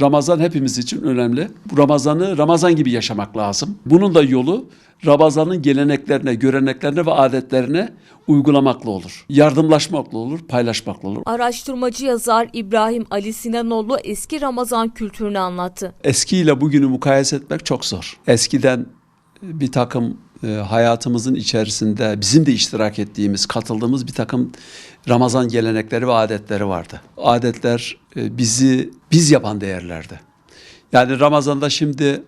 Ramazan hepimiz için önemli. Bu Ramazan'ı Ramazan gibi yaşamak lazım. Bunun da yolu Ramazan'ın geleneklerine, göreneklerine ve adetlerine uygulamakla olur. Yardımlaşmakla olur, paylaşmakla olur. Araştırmacı yazar İbrahim Ali Sinanoğlu eski Ramazan kültürünü anlattı. Eskiyle bugünü mukayese etmek çok zor. Eskiden bir takım e, hayatımızın içerisinde bizim de iştirak ettiğimiz, katıldığımız bir takım Ramazan gelenekleri ve adetleri vardı. Adetler e, bizi biz yapan değerlerdi. Yani Ramazan'da şimdi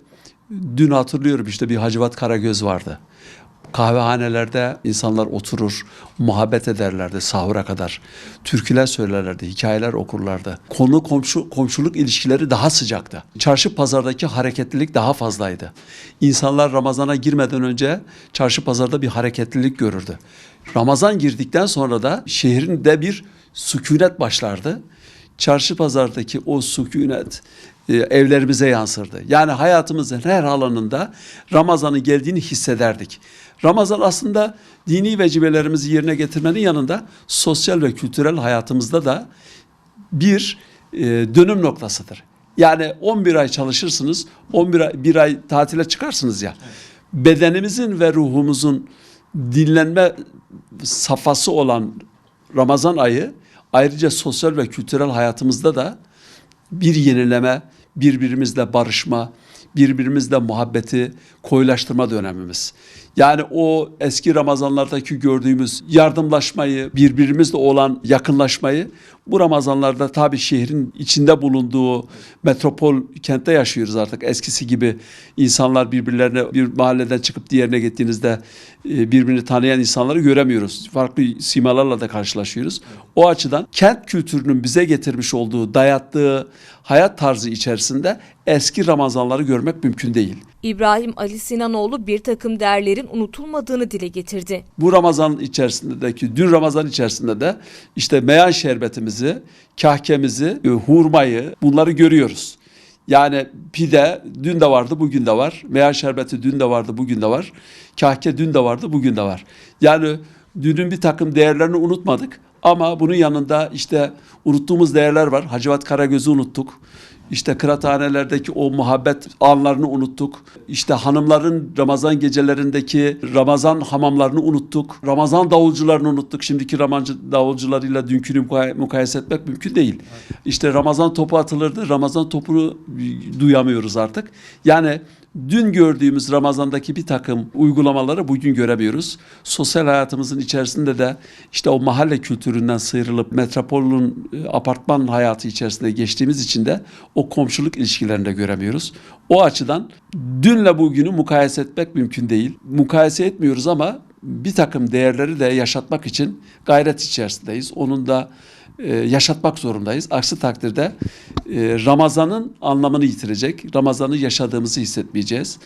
dün hatırlıyorum işte bir Hacivat Karagöz vardı. Kahvehanelerde insanlar oturur, muhabbet ederlerdi sahura kadar. Türküler söylerlerdi, hikayeler okurlardı. Konu komşu komşuluk ilişkileri daha sıcaktı. Çarşı pazardaki hareketlilik daha fazlaydı. İnsanlar Ramazana girmeden önce çarşı pazarda bir hareketlilik görürdü. Ramazan girdikten sonra da şehrinde bir sükunet başlardı. Çarşı pazardaki o sükunet e, evlerimize yansırdı. Yani hayatımızın her alanında Ramazan'ın geldiğini hissederdik. Ramazan aslında dini vecibelerimizi yerine getirmenin yanında sosyal ve kültürel hayatımızda da bir e, dönüm noktasıdır. Yani 11 ay çalışırsınız, 11 ay, bir ay tatile çıkarsınız ya. Bedenimizin ve ruhumuzun dinlenme safhası olan Ramazan ayı ayrıca sosyal ve kültürel hayatımızda da bir yenileme, birbirimizle barışma, birbirimizle muhabbeti koyulaştırma dönemimiz. Yani o eski Ramazanlardaki gördüğümüz yardımlaşmayı, birbirimizle olan yakınlaşmayı bu Ramazanlarda tabii şehrin içinde bulunduğu metropol kentte yaşıyoruz artık. Eskisi gibi insanlar birbirlerine bir mahalleden çıkıp diğerine gittiğinizde e, birbirini tanıyan insanları göremiyoruz. Farklı simalarla da karşılaşıyoruz. O açıdan kent kültürünün bize getirmiş olduğu, dayattığı hayat tarzı içerisinde eski Ramazanları görmek mümkün değil. İbrahim Ali Sinanoğlu bir takım değerlerin unutulmadığını dile getirdi. Bu Ramazan içerisindeki, dün Ramazan içerisinde de işte meyan şerbetimizi, kahkemizi, e, hurmayı bunları görüyoruz. Yani pide dün de vardı, bugün de var. Meyan şerbeti dün de vardı, bugün de var. Kahke dün de vardı, bugün de var. Yani dünün bir takım değerlerini unutmadık. Ama bunun yanında işte unuttuğumuz değerler var. Hacivat Karagöz'ü unuttuk. İşte kıraathanelerdeki o muhabbet anlarını unuttuk. İşte hanımların Ramazan gecelerindeki Ramazan hamamlarını unuttuk. Ramazan davulcularını unuttuk. Şimdiki Ramazan davulcularıyla dünkünü mukay- mukayese etmek mümkün değil. İşte Ramazan topu atılırdı. Ramazan topunu duyamıyoruz artık. Yani dün gördüğümüz Ramazan'daki bir takım uygulamaları bugün göremiyoruz. Sosyal hayatımızın içerisinde de işte o mahalle kültüründen sıyrılıp metropolün e, apartman hayatı içerisinde geçtiğimiz için de o komşuluk ilişkilerini de göremiyoruz. O açıdan dünle bugünü mukayese etmek mümkün değil. Mukayese etmiyoruz ama bir takım değerleri de yaşatmak için gayret içerisindeyiz. Onun da e, yaşatmak zorundayız. Aksi takdirde Ramazan'ın anlamını yitirecek, Ramazan'ı yaşadığımızı hissetmeyeceğiz.